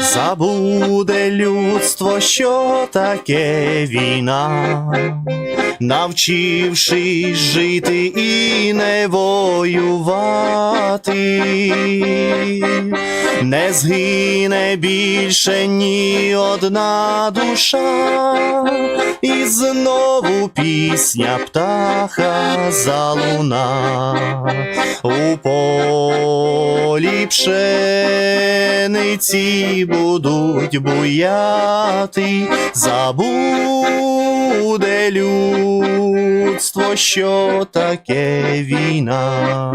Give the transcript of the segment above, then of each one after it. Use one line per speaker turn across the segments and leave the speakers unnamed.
Забуде людство, що таке війна, навчившись жити і не воювати, не згине більше ні одна душа, і знову пісня птаха залуна у полі пшениці будуть буяти, людство, що таке війна.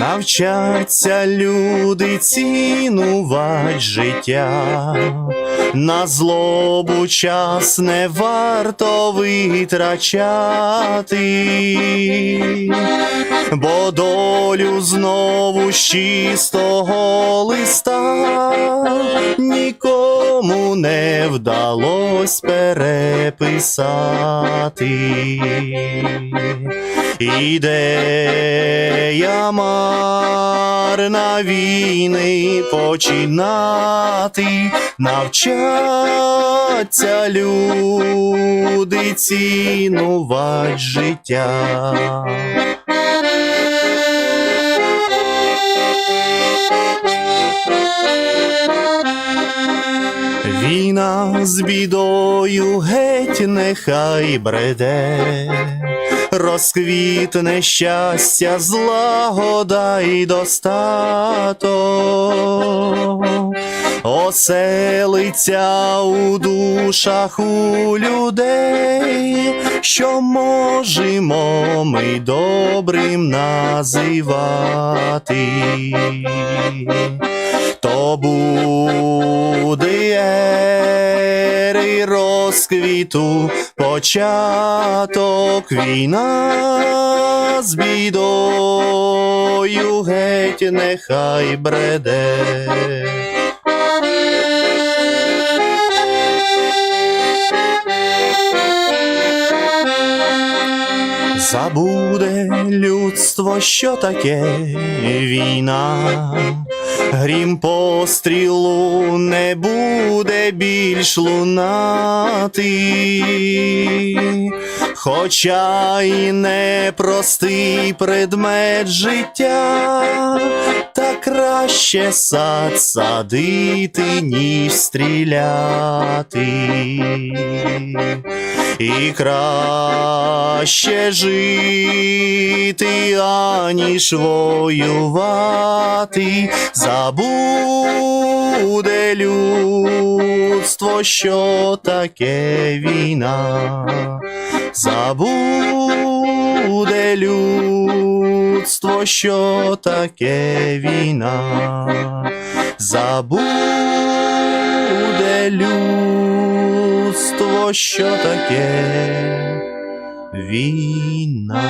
Навчаться люди цінувати життя, на злобу час не варто витрачати, бо долю знову з чистого листа нікому не вдалось переписати. Ідея марна війни починати, навчаться люди цінувати життя. Війна з бідою геть нехай бреде, розквітне щастя, злагода й достаток, оселиться у душах у людей, що можемо ми добрим називати. То буде ери розквіту, початок війна з бідою геть нехай бреде. Забуде людство, що таке війна, грім пострілу не буде більш лунати, хоча й не простий предмет життя, та краще сад садити, ніж стріляти і краще жити, аніж воювати, забуде людство, що таке війна, забуде людство, що таке війна, забуде що таке війна.